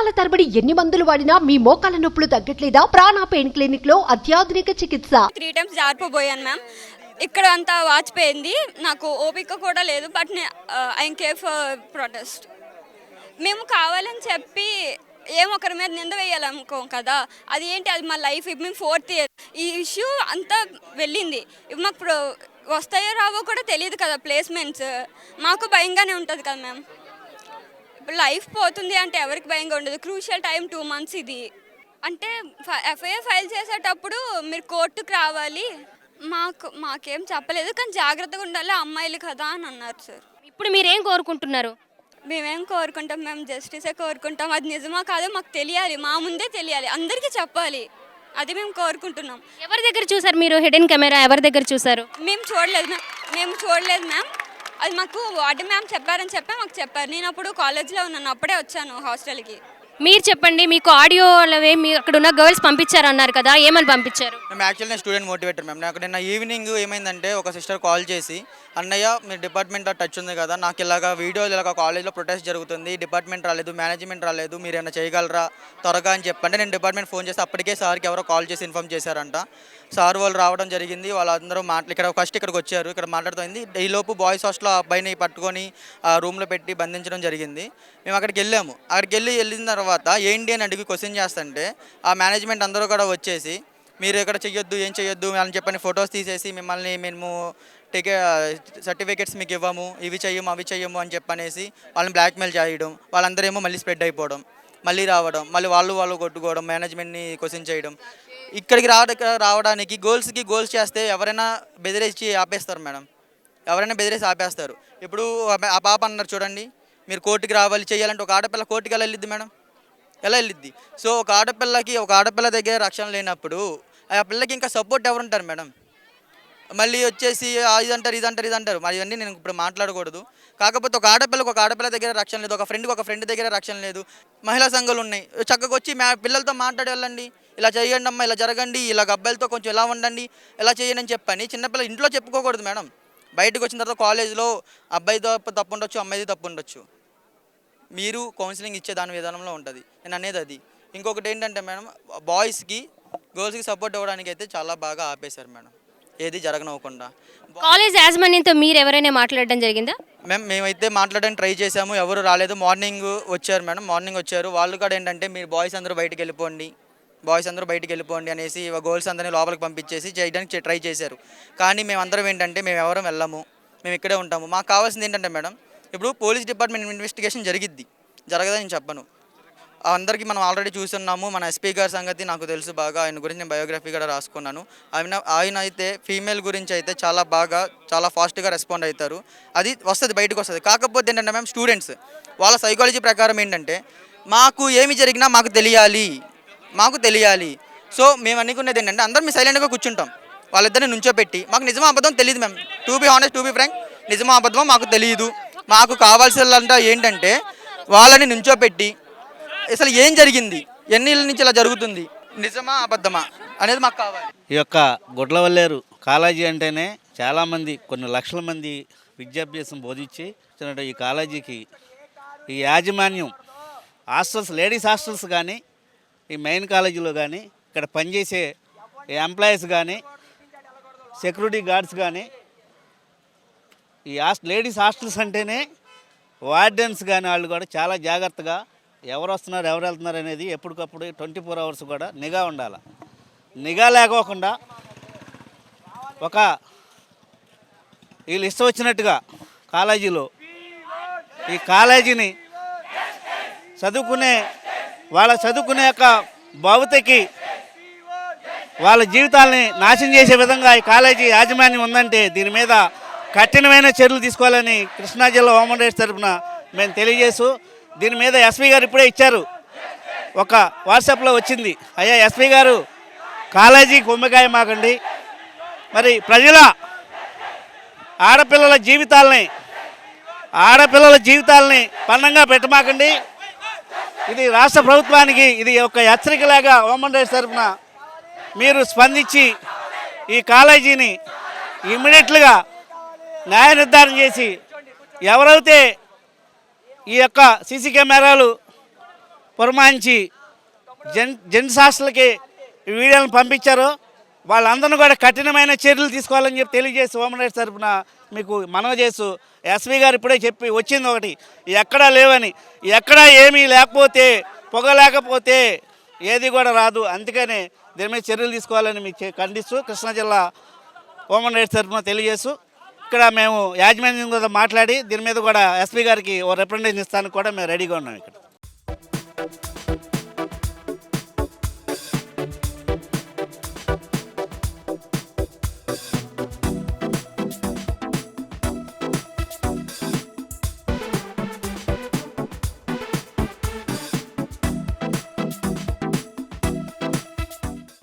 సంవత్సరాల తరబడి ఎన్ని మందులు వాడినా మీ మోకాల నొప్పులు తగ్గట్లేదా? ప్రాణ పెయిన్ క్లినిక్లో అత్యాధునిక చికిత్స. త్రీ టైమ్స్ జారిపోయాను మ్యామ్. ఇక్కడ అంతా వాచిపోయింది. నాకు ఓపిక కూడా లేదు but I care for protest. మేము కావాలని చెప్పి ఏం ఒకరి మీద నింద వేయాలనుకోం కదా. అది ఏంటి? అది మా లైఫ్. ఇప్పుడు మేము ఫోర్త్ ఇయర్. ఈ ఇష్యూ అంతా వెళ్ళింది. ఇప్పుడు మాకు ప్రో వస్తాయో రావో కూడా తెలియదు కదా ప్లేస్మెంట్స్. మాకు భయంగానే ఉంటుంది కదా మ్యామ్. లైఫ్ పోతుంది అంటే ఎవరికి భయంగా ఉండదు. క్రూషియల్ టైం టూ మంత్స్ ఇది. అంటే ఎఫ్ఐఆర్ ఫైల్ చేసేటప్పుడు మీరు కోర్టుకు రావాలి. మాకు మాకేం చెప్పలేదు కానీ జాగ్రత్తగా ఉండాలి అమ్మాయిలు కదా అని అన్నారు సార్. ఇప్పుడు మీరేం కోరుకుంటున్నారు? మేమేం కోరుకుంటాం? మేము జస్టిసే కోరుకుంటాం. అది నిజమా కాదో మాకు తెలియాలి. మా ముందే తెలియాలి. అందరికీ చెప్పాలి. అది మేము కోరుకుంటున్నాం. ఎవరి దగ్గర చూసారు మీరు? హిడెన్ కెమెరా ఎవరి దగ్గర చూసారు? మేము చూడలేదు మ్యామ్. మేము చూడలేదు మ్యామ్. అది మాకు వార్డు మ్యామ్ చెప్పారని చెప్పి మాకు చెప్పారు. నేను అప్పుడు కాలేజ్లో ఉన్నాను అప్పుడే వచ్చాను హాస్టల్కి. మీరు చెప్పండి మీకు ఆడియోలో మీ అక్కడ ఉన్న గర్ల్స్ పంపించారు అన్నారు కదా ఏమని పంపించారు? మేము యాక్చువల్లీ నేను స్టూడెంట్ మోటివేటర్ మ్యామ్. నాకు నిన్న ఈవినింగ్ ఏమైందంటే ఒక సిస్టర్ కాల్ చేసి అన్నయ్య మీ డిపార్ట్మెంట్ టచ్ ఉంది కదా నాకు ఇలాగ వీడియో ఇలాగ కాలేజ్లో ప్రొటెస్ట్ జరుగుతుంది డిపార్ట్మెంట్ రాలేదు మేనేజ్మెంట్ రాలేదు మీరు ఏమైనా చేయగలరా త్వరగా అని చెప్పంటే నేను డిపార్ట్మెంట్ ఫోన్ చేసి అప్పటికే సార్కి ఎవరో కాల్ చేసి ఇన్ఫామ్ చేశారంట. సార్ వాళ్ళు రావడం జరిగింది. వాళ్ళందరూ మాట్లా ఇక్కడ ఫస్ట్ ఇక్కడికి వచ్చారు. ఇక్కడ మాట్లాడుతుంది ఈలోపు బాయ్స్ హాస్టల్లో అబ్బాయిని పట్టుకొని ఆ రూమ్లో పెట్టి బంధించడం జరిగింది. మేము అక్కడికి వెళ్ళాము. అక్కడికి వెళ్ళి వెళ్ళిన తర్వాత ఏంటి అని అడిగి క్వశ్చన్ చేస్తుంటే ఆ మేనేజ్మెంట్ అందరూ కూడా వచ్చేసి మీరు ఇక్కడ చెయ్యొద్దు ఏం చెయ్యొద్దు అని చెప్పని ఫొటోస్ తీసేసి మిమ్మల్ని మేము టికె సర్టిఫికేట్స్ మీకు ఇవ్వము. ఇవి చెయ్యము అవి చెయ్యము అని చెప్పనేసి వాళ్ళని బ్లాక్మెయిల్ చేయడం. వాళ్ళందరూ ఏమో మళ్ళీ స్ప్రెడ్ అయిపోవడం. మళ్ళీ రావడం. మళ్ళీ వాళ్ళు వాళ్ళు కొట్టుకోవడం. మేనేజ్మెంట్ని క్వశ్చన్ చేయడం. ఇక్కడికి రావడ రావడానికి గోల్స్కి గోల్స్ చేస్తే ఎవరైనా బెదిరేసి ఆపేస్తారు మేడం. ఎవరైనా బెదిరేసి ఆపేస్తారు. ఇప్పుడు ఆ- పాప అన్నారు చూడండి మీరు కోర్టుకి రావాలి చేయాలంటే ఒక ఆడపిల్ల కోర్టుకి ఎలా వెళ్ళిద్ది మేడం? ఎలా వెళ్ళిద్ది? సో ఒక ఆడపిల్లకి ఒక ఆడపిల్ల దగ్గర రక్షణ లేనప్పుడు ఆ పిల్లకి ఇంకా సపోర్ట్ ఎవరు ఉంటారు మేడం? మళ్ళీ వచ్చేసి ఇదంటారు ఇదంటారు అంటారు ఇది అంటారు ఇది అంటారు మరి ఇవన్నీ నేను ఇప్పుడు మాట్లాడకూడదు. కాకపోతే ఒక ఆడపిల్లకు ఒక ఆడపిల్ల దగ్గర రక్షణ లేదు ఒక ఫ్రెండ్కి ఒక ఫ్రెండ్ దగ్గర రక్షణ లేదు. మహిళా సంఘాలు ఉన్నాయి. చక్కగా వచ్చి మా పిల్లలతో మాట్లాడి వెళ్ళండి. ఇలా చేయండి అమ్మా ఇలా జరగండి ఇలా అబ్బాయిలతో కొంచెం ఇలా ఉండండి ఇలా చేయండి అని చెప్పని చిన్నపిల్ల ఇంట్లో చెప్పుకోకూడదు మేడం. బయటకు వచ్చిన తర్వాత కాలేజ్లో అబ్బాయితో తప్పు ఉండొచ్చు అమ్మాయిది తప్పు ఉండొచ్చు మీరు కౌన్సిలింగ్ ఇచ్చే దాని విధానంలో ఉంటుంది. నేను అనేది అది. ఇంకొకటి ఏంటంటే మేడం బాయ్స్కి గర్ల్స్కి సపోర్ట్ ఇవ్వడానికి అయితే చాలా బాగా ఆపేశారు మేడం. ఏది జరగనివ్వకుండా. కాలేజ్ యాజమాన్యంతో మీరు ఎవరైనా మాట్లాడడం జరిగిందా? మేము మేమైతే మాట్లాడడానికి ట్రై చేసాము ఎవరు రాలేదు. మార్నింగ్ వచ్చారు మేడం మార్నింగ్ వచ్చారు. వాళ్ళు కూడా ఏంటంటే మీరు బాయ్స్ అందరూ బయటికి వెళ్ళిపోండి బాయ్స్ అందరూ బయటికి వెళ్ళిపోండి అనేసి గోల్స్ అందరినీ లోపలికి పంపించేసి చేయడానికి ట్రై చేశారు. కానీ మేమందరం ఏంటంటే మేము ఎవరం వెళ్ళము మేము ఇక్కడే ఉంటాము. మాకు కావాల్సింది ఏంటంటే మేడం ఇప్పుడు పోలీస్ డిపార్ట్మెంట్ ఇన్వెస్టిగేషన్ జరిగిద్ది. జరగదని నేను చెప్పను. అందరికీ మనం ఆల్రెడీ చూస్తున్నాము మన ఎస్పీ గారి సంగతి నాకు తెలుసు బాగా ఆయన గురించి నేను బయోగ్రఫీ కూడా రాసుకున్నాను. ఆయన ఆయన అయితే ఫీమేల్ గురించి అయితే చాలా బాగా చాలా ఫాస్ట్గా రెస్పాండ్ అవుతారు. అది వస్తుంది బయటకు వస్తుంది. కాకపోతే ఏంటంటే మేము స్టూడెంట్స్ వాళ్ళ సైకాలజీ ప్రకారం ఏంటంటే మాకు ఏమి జరిగినా మాకు తెలియాలి. మాకు తెలియాలి. సో మేము అనుకునేది ఏంటంటే అందరం మేము సైలెంట్గా కూర్చుంటాం. వాళ్ళిద్దరిని నుంచోపెట్టి. మాకు నిజమా అబద్ధం తెలియదు మేము to be honest to be frank నిజమా అబద్ధం మాకు తెలియదు మాకు కావాల్సిందంతా ఏంటంటే వాళ్ళని నుంచోపెట్టి అసలు ఏం జరిగింది? ఎన్ని నుంచి ఇలా జరుగుతుంది? నిజమా అబద్ధమా అనేది మాకు కావాలి. ఈ యొక్క గుడ్లవల్లేరు కాలేజీ అంటేనే చాలామంది కొన్ని లక్షల మంది విద్యాభ్యాసం బోధించి ఈ కాలేజీకి ఈ యాజమాన్యం హాస్టల్స్ లేడీస్ హాస్టల్స్ కానీ ఈ మెయిన్ కాలేజీలో కానీ ఇక్కడ పనిచేసే ఎంప్లాయీస్ కానీ సెక్యూరిటీ గార్డ్స్ కానీ ఈ హాస్ట్ లేడీస్ హాస్టల్స్ అంటేనే వార్డెన్స్ కానీ వాళ్ళు కూడా చాలా జాగ్రత్తగా ఎవరు వస్తున్నారు ఎవరు వెళ్తున్నారు అనేది ఎప్పటికప్పుడు ట్వంటీ ఫోర్ అవర్స్ కూడా నిఘా ఉండాలి. నిఘా లేకోకుండా ఒక వీళ్ళు ఇష్టం వచ్చినట్టుగా కాలేజీలో ఈ కాలేజీని చదువుకునే వాళ్ళ చదువుకునే యొక్క భవితకి వాళ్ళ జీవితాలని నాశనం చేసే విధంగా ఈ కాలేజీ యాజమాన్యం ఉందంటే దీని మీద కఠినమైన చర్యలు తీసుకోవాలని కృష్ణా జిల్లా హోమన్ రైట్స్ తరఫున మేము తెలియజేస్తూ దీని మీద ఎస్పీ గారు ఇప్పుడే ఇచ్చారు. ఒక వాట్సాప్లో వచ్చింది. అయ్యా ఎస్పీ గారు కాలేజీ గుమ్మకాయ మాకండి. మరి ప్రజల ఆడపిల్లల జీవితాలని ఆడపిల్లల జీవితాలని పన్నంగా పెట్టమాకండి. ఇది రాష్ట్ర ప్రభుత్వానికి ఇది ఒక హెచ్చరికలాగా హోమన్ రైట్స్ తరఫున మీరు స్పందించి ఈ కాలేజీని ఇమ్మీడియట్లుగా న్యాయ నిర్ధారణ చేసి ఎవరైతే ఈ యొక్క సీసీ కెమెరాలు పురమాయించి జెన్ జెంట్స్ హాస్టల్కి వీడియోలను పంపించారో వాళ్ళందరినీ కూడా కఠినమైన చర్యలు తీసుకోవాలని చెప్పి తెలియజేసి హోమ్ తరఫున మీకు మనవి చేస్తూ ఎస్వి గారు ఇప్పుడే చెప్పి వచ్చింది ఒకటి ఎక్కడా లేవని. ఎక్కడా ఏమీ లేకపోతే పొగ లేకపోతే ఏది కూడా రాదు. అందుకనే దీని మీద చర్యలు తీసుకోవాలని మీకు ఖండిస్తూ కృష్ణా జిల్లా హ్యూమన్ రైట్స్ తరఫున తెలియజేస్తూ ఇక్కడ మేము యాజమాన్యం కూడా మాట్లాడి దీని మీద కూడా ఎస్పీ గారికి ఓ రిప్రజెంటేషన్ ఇస్తానికి కూడా మేము రెడీగా ఉన్నాం ఇక్కడ.